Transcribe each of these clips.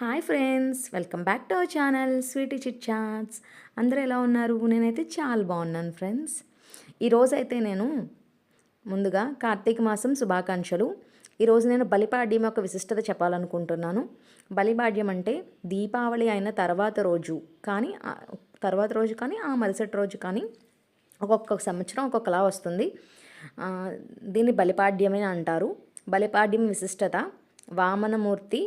Hi friends welcome back to our channel sweety chit chats. అందరూ ఎలా ఉన్నారు? నేనైతే చాలా బాగున్నాను ఫ్రెండ్స్. ఈరోజైతే నేను ముందుగా కార్తీక మాసం శుభాకాంక్షలు. ఈరోజు నేను బలిపాడ్యం యొక్క విశిష్టత చెప్పాలనుకుంటున్నాను. బలిపాడ్యం అంటే దీపావళి అయిన తర్వాత రోజు కానీ తర్వాత రోజు కానీ ఆ మరుసటి రోజు కానీ ఒక్కొక్క సంవత్సరం ఒక్కొక్కలా వస్తుంది. దీన్ని బలిపాడ్యమే అంటారు. బలిపాడ్యం విశిష్టత వామనమూర్తి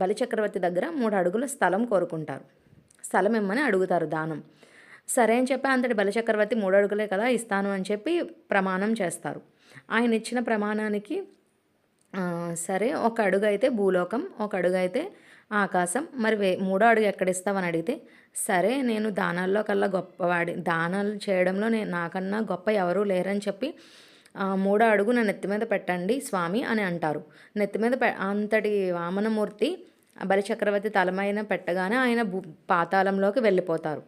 బలిచక్రవర్తి దగ్గర మూడు అడుగుల స్థలం కోరుకుంటారు. స్థలం ఇమ్మని అడుగుతారు దానం. సరే అని చెప్పి అంతటి బలిచక్రవర్తి మూడు అడుగులే కదా ఇస్తాను అని చెప్పి ప్రమాణం చేస్తారు. ఆయన ఇచ్చిన ప్రమాణానికి సరే ఒక అడుగు అయితే భూలోకం ఒక అడుగు అయితే ఆకాశం. మరి వే మూడో అడుగు ఎక్కడ ఇస్తావని అడిగితే సరే నేను దానాల్లో కల్లా గొప్పవాడి దానాలు చేయడంలో నేను నాకన్నా గొప్ప ఎవరూ లేరని చెప్పి మూడో అడుగు నా నెత్తి మీద పెట్టండి స్వామి అని అంటారు. నెత్తి మీద పె అంతటి వామనమూర్తి బలిచక్రవర్తి తలమైన పెట్టగానే ఆయన భూ పాతాళంలోకి వెళ్ళిపోతారు.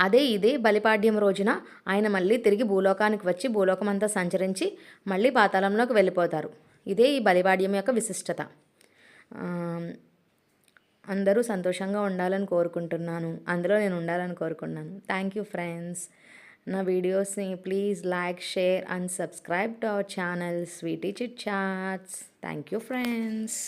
అదే ఇదే బలిపాడ్యం రోజున ఆయన మళ్ళీ తిరిగి భూలోకానికి వచ్చి భూలోకం అంతా సంచరించి మళ్ళీ పాతాళంలోకి వెళ్ళిపోతారు. ఇదే ఈ బలిపాడ్యం యొక్క విశిష్టత. అందరూ సంతోషంగా ఉండాలని కోరుకుంటున్నాను. అందులో నేను ఉండాలని కోరుకుంటున్నాను థ్యాంక్ యూ ఫ్రెండ్స్ నా వీడియోస్ని please like share and subscribe to our channel sweety chit chats thank you friends